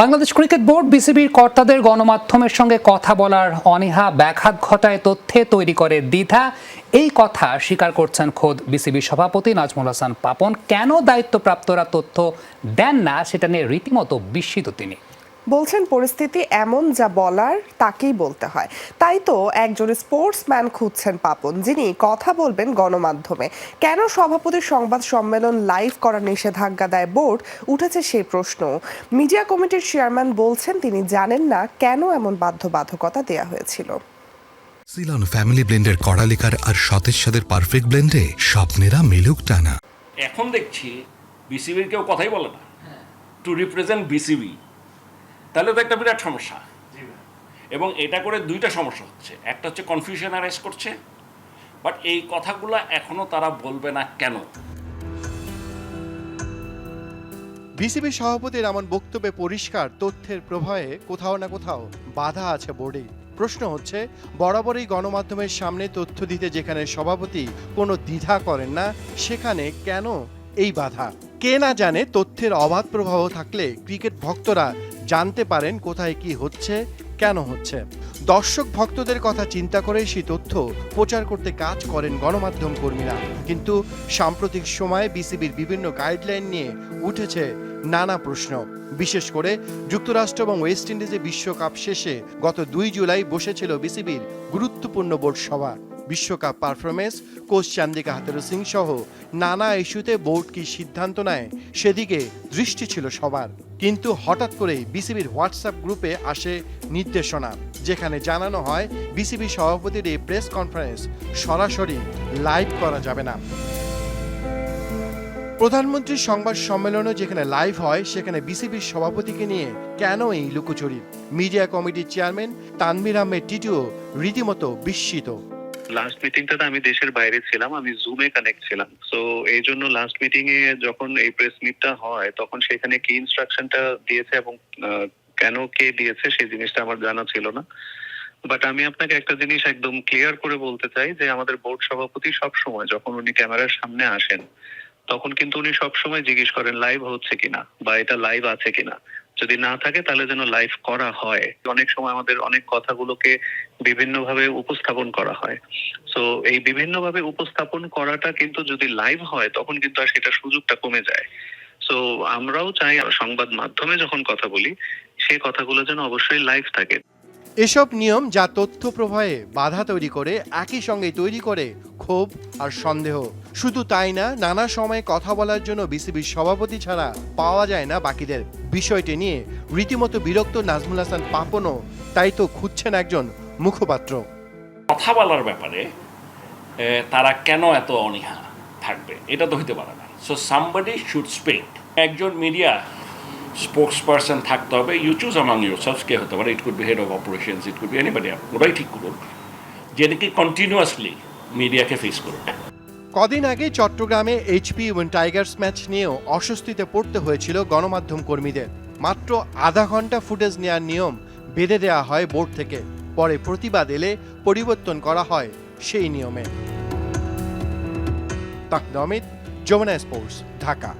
Bangladesh cricket board, বিসিবির কর্তাদের গণমাধ্যমের সঙ্গে কথা বলার অনীহা, ব্যাঘাত ঘটায় তথ্যে তৈরি করে দ্বিধা। এই কথা স্বীকার করছেন খোদ বিসিবি সভাপতি নাজমুল হাসান পাপন। কেন দায়িত্বপ্রাপ্তরা তথ্য দেন না, সেটা নিয়ে রীতিমতো বিস্মিত তিনি। বলছেন পরিস্থিতি এমন যা বলার তাকেই বলতে হয়। তাই তো একজন স্পোর্টসম্যান খুঁজছেন পাপন যিনি কথা বলবেন গণমাধ্যমে। কেন সভাপতির সংবাদ সম্মেলন লাইভ করার নিষেধাজ্ঞা দেয় বোর্ড? উঠেছে সেই প্রশ্ন। মিডিয়া কমিটির চেয়ারম্যান বলছেন তিনি জানেন না কেন এমন বাধ্যবাধকতা দেয়া হয়েছিল। সিলন ফ্যামিলি ব্লেন্ডের কড়ালিকার আর সতেজ সাদের পারফেক্ট ব্লেন্ডে স্বপ্নেরা মিলুক টানা। এখন দেখছি বিসিবির কেউ কথাই বলে না। টু রিপ্রেজেন্ট বিসিবি তাহলে তো একটা বিরাট সমস্যা। এবং এটা করে দুইটা সমস্যা হচ্ছে। একটা হচ্ছে কনফিউশন অ্যারাইজ করছে বাট এই কথাগুলো এখনও তারা বলবে না কেন? বিসিবি সভাপতির এমন বক্তব্যে পরিষ্কার তথ্যের প্রবাহে কোথাও না কোথাও বাধা আছে বোর্ডে প্রশ্ন হচ্ছে বরাবরই গণমাধ্যমের সামনে তথ্য দিতে যেখানে সভাপতি কোনো দ্বিধা করেন না সেখানে কেন এই বাধা? কে না জানে তথ্যের অবাধ প্রবাহ থাকলে ক্রিকেট ভক্তরা জানতে পারেন কোথায় কি হচ্ছে, কেন হচ্ছে। দর্শক ভক্তদের কথা চিন্তা করে সেই তথ্য প্রচার করতে কাজ করেন গণমাধ্যম কর্মীরা। কিন্তু সাম্প্রতিক সময়ে বিসিবির বিভিন্ন গাইডলাইন নিয়ে উঠেছে নানা প্রশ্ন। বিশেষ করে যুক্তরাষ্ট্র এবং ওয়েস্ট ইন্ডিজে বিশ্বকাপ শেষে গত দুই জুলাই বসেছিল বিসিবির গুরুত্বপূর্ণ বোর্ড সভা। বিশ্বকাপ performance coach Chandika Hathurusingha সহ নানা ইস্যুতে বোর্ড কি সিদ্ধান্ত নেয়, সেদিকে দৃষ্টি ছিল সবার। কিন্তু হঠাৎ করেই বিসিবির হোয়াটসঅ্যাপ গ্রুপে আসে নির্দেশনা, যেখানে জানানো হয় বিসিবি সভাপতির এই প্রেস কনফারেন্স সরাসরি লাইভ করা যাবে না। প্রধানমন্ত্রীর সংবাদ সম্মেলনে যেখানে লাইভ হয়, সেখানে বিসিবির সভাপতিকে নিয়ে কেন এই লুকোচুরি? মিডিয়া কমিটির চেয়ারম্যান তানভীর আহমেদ টিটুও রীতিমতো বিস্মিত। লাস্ট মিটিংটাতে আমি দেশের বাইরে ছিলাম, আমি জুমে কানেক্ট ছিলাম। তো এই জন্য লাস্ট মিটিং এ যখন এই প্রেস মিটটা হয়, তখন সেখানে কি ইনস্ট্রাকশনটা দিয়েছে এবং কেন কে দিয়েছে সেই জিনিসটা আমার জানা ছিল না। বাট আমি আপনাকে একটা জিনিস একদম ক্লিয়ার করে বলতে চাই যে, আমাদের বোর্ড সভাপতি সব সময় যখন উনি ক্যামেরার সামনে আসেন, তখন কিন্তু উনি সব সময় জিজ্ঞেস করেন লাইভ হচ্ছে কিনা? বা, এটা লাইভ আছে কিনা? যদি না থাকে তাহলে যেন লাইভ করা হয়। অনেক সময় আমাদের অনেক কথাগুলোকে বিভিন্নভাবে উপস্থাপন করা হয়। তো এই বিভিন্নভাবে উপস্থাপন করাটা কিন্তু যদি লাইভ হয়, তখন কিন্তু আর সেটা সুযোগটা কমে যায়। তো আমরাও চাই সংবাদ মাধ্যমে যখন কথা বলি সেই কথাগুলো যেন অবশ্যই লাইভ থাকে। এসব নিয়ম যা তথ্য প্রবাহে বাধা তৈরি করে, একই সঙ্গে তৈরি করে ক্ষোভ আর সন্দেহ। শুধু তাই না, নানা সময়ে কথা বলার জন্য বিসিবির সভাপতি ছাড়া পাওয়া যায় না বাকিদের। বিষয়টি নিয়ে রীতিমতো বিরক্ত নাজমুল হাসান পাপনও তাই তো খুঁজছেন একজন মুখপাত্র। কথা বলার ব্যাপারে তারা কেন এত অনীহা থাকবে? এটা তো হইতে পারে না। সো সামবাডি শুড স্পিক একজন মিডিয়া স্পোক্স পার্সন থাকতে হবে। You choose among your sales কে হতে পারে। It could be head of operations it could be anybody ওরাই ঠিক করুন যে নাকি কন্টিনিউয়াসলি মিডিয়াকে ফেস করুন কদিন আগে চট্টগ্রামে এইচপি এবং টাইগার্স ম্যাচ নিয়েও অস্বস্তিতে পড়তে হয়েছিল গণমাধ্যম কর্মীদের। মাত্র আধা ঘণ্টা ফুটেজ নেওয়ার নিয়ম বেঁধে দেওয়া হয় বোর্ড থেকে। পরে প্রতিবাদ এলে পরিবর্তন করা হয় সেই নিয়মে। তাকনমিত যমুনা স্পোর্টস, ঢাকা।